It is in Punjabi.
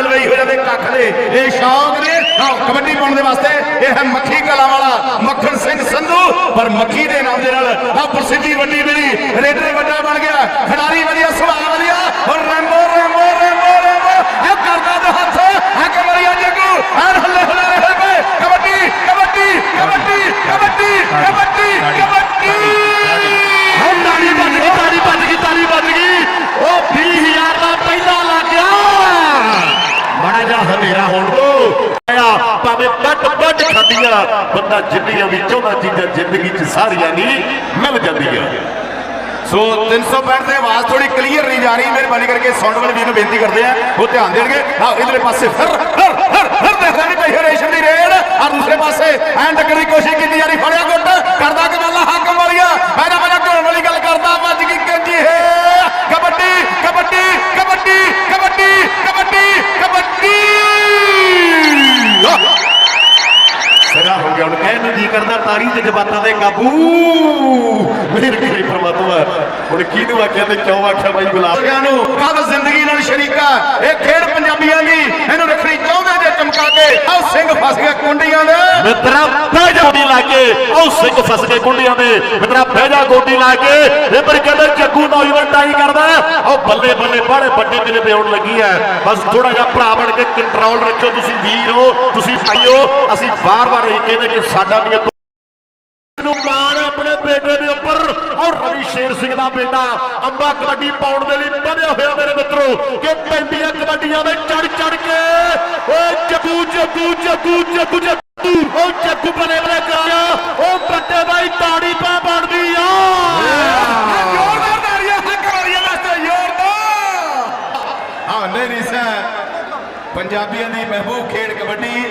ਮਲਵਈ ਹੋ ਜਾਵੇ ਕੱਖ ਦੇ ਇਹ ਸ਼ੌਕ ਨੇ। ਕਬੱਡੀ ਪਾਉਣ ਦੇ ਵਾਸਤੇ ਇਹ ਹੈ ਮੱਖੀ ਕਲਾ ਵਾਲਾ ਮੱਖਣ ਸਿੰਘ ਸੰਧੂ। ਪਰ ਮੱਖੀ ਦੇ ਨਾਮ ਦੇ ਨਾਲ ਆ ਪ੍ਰਸਿੱਧੀ ਵੱਡੀ ਮਿਲੀ ਰੇਡਰ ਵੱਡਾ ਬਣ ਗਿਆ। ਖਿਡਾਰੀ ਵਧੀਆ ਸੁਭਾਅ ਵਧੀਆ ਔਰ ਰੈਂਬੋ ਰੈਂਬੋ ਰੈਂਬੋ ਰੈਂਬੋ ਇਹ ਕਰਦਾ ਦੇ ਹੱਥ ਆ ਕਮਰੀਆ ਜੱਗੂ ਐਨ ਹੱਲੇ ਹੱਲੇ ਰਹੇ ਪਏ ਕਬੱਡੀ ਕਬੱਡੀ ਕਬੱਡੀ ਕਬੱਡੀ ਕਬੱਡੀ ਕਬੱਡੀ ਹੁਣ ਤਾੜੀ ਵੱਜ ਗਈ ਤਾੜੀ ਵੱਜ ਗਈ ਤਾੜੀ ਵੱਜ ਗਈ ਉਹ 20000 ਦਾ ਪਹਿਲਾ ਲੱਗ ਗਿਆ ਬੜਾ ਜਿਹਾ ਹਨੇਰਾ ਹੋਣ ਤੋਂ ਆਇਆ। ਭਾਵੇਂ ਵੱਡ ਵੱਡ ਖਾਦੀਆਂ ਬੰਦਾ ਜਿੰਨੀਆਂ ਵੀ ਚਾਹੁੰਦਾ ਚੀਜ਼ਾਂ ਜ਼ਿੰਦਗੀ 'ਚ ਸਾਰੀਆਂ ਨਹੀਂ ਮਿਲ ਜਾਂਦੀਆਂ। ਸੋ 365 ਤੇ ਆਵਾਜ਼ ਥੋੜੀ ਕਲੀਅਰ ਨਹੀਂ ਜਾ ਰਹੀ। ਮਿਹਰਬਾਨੀ ਕਰਕੇ ਸਾਊਂਡ ਵਾਲੇ ਵੀਰ ਨੂੰ ਬੇਨਤੀ ਕਰਦੇ ਆ ਉਹ ਧਿਆਨ ਦੇਣਗੇ। ਆ ਇਧਰਲੇ ਪਾਸੇ ਫਿਰ ਫਿਰ ਫਿਰ ਫਿਰ ਦੇਖਦਾ ਨਹੀਂ ਪਈ ਰੇਸ਼ਮ ਦੀ ਰੇਡ ਆ ਦੂਸਰੇ ਪਾਸੇ ਐਂ ਟੱਕਰ ਦੀ ਕੋਸ਼ਿਸ਼ ਕੀਤੀ। ਹੋ ਜੀ ਕਰਦਾ ਤਾਰੀ ਤੇ ਜਵਾਤਾਂ ਦੇ ਕਾਬੂ। ਮੇਰ ਕਰੇ ਪ੍ਰਮਾਤਮਾ। ਹੁਣ ਕਿਹਨੂੰ ਆਖਿਆ ਤੇ ਕਿਉਂ ਆਖਿਆ ਬਾਈ ਗੁਲਾਬ? ਨੂੰ ਕਦ ਜ਼ਿੰਦਗੀ ਨਾਲ ਸ਼ਰੀਕਾ ਇਹ ਖੇਡ ਪੰਜਾਬੀਆਂ ਦੀ ਇਹਨੂੰ ਰੱਖਣੀ ਚਾਹੁੰਦੇ ਜੇ ਚਮਕਾ ਕੇ ਆਹ ਸਿੰਘ ਫਸ ਗਿਆ ਕੁੰਡੀਆਂ ਦੇ। ਮਿੱਤਰਾ, ਬਹਿ ਜਾ ਗੋਡੀ ਲਾ ਕੇ। ਉਹ ਸਿੰਘ ਫਸ ਕੇ ਗੁੰਡੀਆਂ ਦੇ। ਮਿੱਤਰਾ, ਬਹਿ ਜਾ ਗੋਡੀ ਲਾ ਕੇ। ਇਹ ਪਰ ਕਹਿੰਦਾ ਜੱਗੂ ਨੌਜਵਾਨ ਟਾਈ ਕਰਦਾ। ਉਹ ਬੱਲੇ ਬੱਲੇ ਬਾੜੇ ਵੱਡੇ ਮੇਰੇ ਤੇ ਆਉਣ ਲੱਗੀ ਹੈ। ਬਸ ਥੋੜਾ ਜਿਹਾ ਭਰਾ ਬਣ ਕੇ ਕੰਟਰੋਲ ਰੱਖਿਓ। ਤੁਸੀਂ ਵੀਰ ਹੋ, ਤੁਸੀਂ ਭਾਈਓ ਅਸੀਂ ਵਾਰ-ਵਾਰ ਇਹ ਕਹਿੰਦੇ ਕਿ ਸਾਡਾ ਵੀ ਨੂੰ ਮਾਣ ਆਪਣੇ ਬੇਟੇ ਦੇ ਉੱਪਰ। ਔਰ ਰਵੀ ਸ਼ੇਰ ਸਿੰਘ ਦਾ ਬੇਟਾ ਅੰਬਾ ਕਬੱਡੀ ਪਾਉਣ ਦੇ ਲਈ ਬਣਿਆ ਹੋਇਆ ਮੇਰੇ ਮਿੱਤਰੋ, ਕਿ ਪੈਂਦੀਆਂ ਕਬੱਡੀਆਂ ਦੇ ਚੜ ਚੜ ਕੇ। ਓਏ ਜੱਗੂ ਜੱਗੂ ਜੱਗੂ ਜੱਗੂ। ਜੱਗੂ ਉਹ ਜੱਗੂ ਬਣੇ ਬਣੇ ਕਰਾਇਆ। ਉਹ ਵੱਡੇ ਬਾਈ ਤਾੜੀ ਪਾ ਬਣਦੀ ਆ। ਜ਼ੋਰਦਾਰ ਤਾੜੀਆਂ ਹੱਕ ਵਾਲੀਆਂ ਵਾਸਤੇ ਜ਼ੋਰਦਾਰ ਹਾਂ ਨਹੀਂ ਨਹੀਂ ਸਰ। ਪੰਜਾਬੀਆਂ ਦੀ ਮਹਿਬੂਬ ਖੇਡ ਕਬੱਡੀ